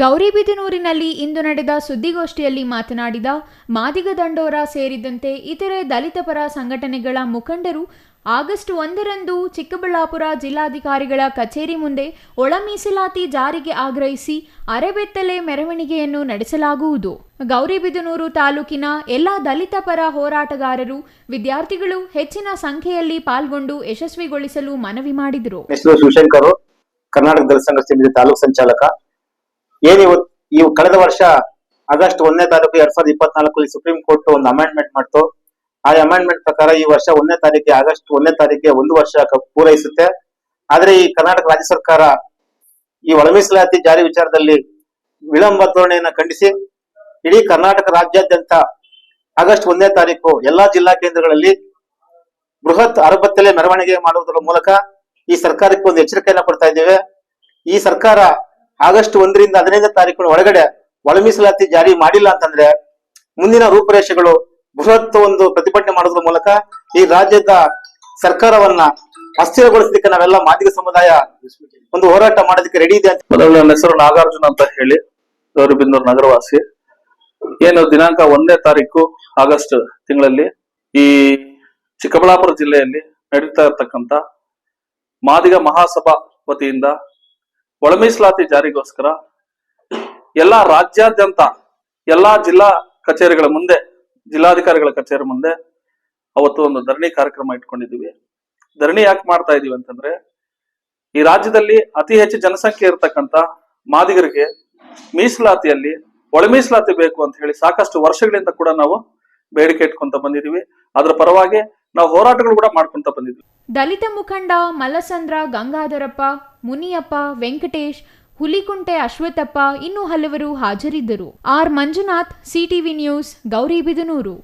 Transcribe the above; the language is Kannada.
ಗೌರಿಬಿದನೂರಿನಲ್ಲಿ ಇಂದು ನಡೆದ ಸುದ್ದಿಗೋಷ್ಠಿಯಲ್ಲಿ ಮಾತನಾಡಿದ ಮಾದಿಗ ದಂಡೋರ ಸೇರಿದಂತೆ ಇತರೆ ದಲಿತ ಪರ ಸಂಘಟನೆಗಳ ಮುಖಂಡರು ಆಗಸ್ಟ್ ಒಂದರಂದು ಚಿಕ್ಕಬಳ್ಳಾಪುರ ಜಿಲ್ಲಾಧಿಕಾರಿಗಳ ಕಚೇರಿ ಮುಂದೆ ಒಳ ಮೀಸಲಾತಿ ಜಾರಿಗೆ ಆಗ್ರಹಿಸಿ ಅರೆಬೆತ್ತಲೆ ಮೆರವಣಿಗೆಯನ್ನು ನಡೆಸಲಾಗುವುದು. ಗೌರಿಬಿದನೂರು ತಾಲೂಕಿನ ಎಲ್ಲ ದಲಿತ ಪರ ಹೋರಾಟಗಾರರು ವಿದ್ಯಾರ್ಥಿಗಳು ಹೆಚ್ಚಿನ ಸಂಖ್ಯೆಯಲ್ಲಿ ಪಾಲ್ಗೊಂಡು ಯಶಸ್ವಿಗೊಳಿಸಲು ಮನವಿ ಮಾಡಿದರು. ಕರ್ನಾಟಕ ತಾಲೂಕು ಸಂಚಾಲಕ ಏನ್ ಇವತ್ ಈ ಕಳೆದ ವರ್ಷ ಆಗಸ್ಟ್ ಒಂದನೇ ತಾರೀಕು ಎರಡ್ ಸಾವಿರದ ಇಪ್ಪತ್ನಾಲ್ಕು ಸುಪ್ರೀಂ ಕೋರ್ಟ್ ಒಂದು ಅಮೆಂಡ್ಮೆಂಟ್ ಮಾಡ್ತು. ಆ ಅಮೆಂಡ್ಮೆಂಟ್ ಪ್ರಕಾರ ಈ ವರ್ಷ ಒಂದನೇ ತಾರೀಕಿಗೆ ಆಗಸ್ಟ್ ಒಂದನೇ ತಾರೀಕಿಗೆ ಒಂದು ವರ್ಷ ಪೂರೈಸುತ್ತೆ. ಆದ್ರೆ ಈ ಕರ್ನಾಟಕ ರಾಜ್ಯ ಸರ್ಕಾರ ಈ ಒಳ ಮೀಸಲಾತಿ ಜಾರಿ ವಿಚಾರದಲ್ಲಿ ವಿಳಂಬ ಧೋರಣೆಯನ್ನ ಖಂಡಿಸಿ, ಇಡೀ ಕರ್ನಾಟಕ ರಾಜ್ಯಾದ್ಯಂತ ಆಗಸ್ಟ್ ಒಂದನೇ ತಾರೀಕು ಎಲ್ಲಾ ಜಿಲ್ಲಾ ಕೇಂದ್ರಗಳಲ್ಲಿ ಬೃಹತ್ ಅರಬತ್ತಲೆ ಮೆರವಣಿಗೆ ಮಾಡುವುದರ ಮೂಲಕ ಈ ಸರ್ಕಾರಕ್ಕೆ ಒಂದು ಎಚ್ಚರಿಕೆಯನ್ನ ಕೊಡ್ತಾ ಇದ್ದೇವೆ. ಈ ಸರ್ಕಾರ ಆಗಸ್ಟ್ ಒಂದರಿಂದ ಹದಿನೈದನೇ ತಾರೀಕಿನ ಒಳಗಡೆ ಒಳ ಮೀಸಲಾತಿ ಜಾರಿ ಮಾಡಿಲ್ಲ ಅಂತಂದ್ರೆ ಮುಂದಿನ ರೂಪುರೇಷೆಗಳು ಬೃಹತ್ ಒಂದು ಪ್ರತಿಭಟನೆ ಮಾಡೋದ್ರ ಮೂಲಕ ಈ ರಾಜ್ಯದ ಸರ್ಕಾರವನ್ನ ಅಸ್ಥಿರಗೊಳಿಸಲಿಕ್ಕೆ ನಾವೆಲ್ಲ ಮಾದಿಗ ಸಮುದಾಯ ಒಂದು ಹೋರಾಟ ಮಾಡೋದಕ್ಕೆ ರೆಡಿ ಇದೆ ಅಂತ ನನ್ನ ಹೆಸರು ನಾಗಾರ್ಜುನ ಅಂತ ಹೇಳಿ, ಗೌರಿಬಿಂದೂರು ನಗರವಾಸಿ. ಏನು ದಿನಾಂಕ ಒಂದನೇ ತಾರೀಕು ಆಗಸ್ಟ್ ತಿಂಗಳಲ್ಲಿ ಈ ಚಿಕ್ಕಬಳ್ಳಾಪುರ ಜಿಲ್ಲೆಯಲ್ಲಿ ನಡೀತಾ ಇರತಕ್ಕಂತ ಮಾದಿಗ ಮಹಾಸಭಾ ವತಿಯಿಂದ ಒಳ ಮೀಸಲಾತಿ ಜಾರಿಗೋಸ್ಕರ ಎಲ್ಲಾ ರಾಜ್ಯಾದ್ಯಂತ ಎಲ್ಲಾ ಜಿಲ್ಲಾ ಕಚೇರಿಗಳ ಮುಂದೆ, ಜಿಲ್ಲಾಧಿಕಾರಿಗಳ ಕಚೇರಿ ಮುಂದೆ ಅವತ್ತು ಒಂದು ಧರಣಿ ಕಾರ್ಯಕ್ರಮ ಇಟ್ಕೊಂಡಿದ್ದೀವಿ. ಧರಣಿ ಯಾಕೆ ಮಾಡ್ತಾ ಇದೀವಿ ಅಂತಂದ್ರೆ, ಈ ರಾಜ್ಯದಲ್ಲಿ ಅತಿ ಹೆಚ್ಚು ಜನಸಂಖ್ಯೆ ಇರತಕ್ಕಂತ ಮಾದಿಗರಿಗೆ ಮೀಸಲಾತಿಯಲ್ಲಿ ಒಳ ಮೀಸಲಾತಿ ಬೇಕು ಅಂತ ಹೇಳಿ ಸಾಕಷ್ಟು ವರ್ಷಗಳಿಂದ ಕೂಡ ನಾವು ಬೇಡಿಕೆ ಇಟ್ಕೊಂತ ಬಂದಿದೀವಿ ಅದ್ರ ಪರವಾಗಿ ನಾವು ಹೋರಾಟಗಳು ಕೂಡ ಮಾಡ್ಕೊಂತ ಬಂದಿದ್ವಿ ದಲಿತ ಮುಖಂಡ ಮಲ್ಲಸಂದ್ರ ಗಂಗಾಧರಪ್ಪ ಮುನಿಯಪ್ಪ ವೆಂಕಟೇಶ್ ಹುಲಿಕುಂಟೆ ಅಶ್ವಥಪ್ಪ ಇನ್ನೂ ಹಲವರು ಹಾಜರಿದ್ದರು. R Manjunath CTV news Gauribidanur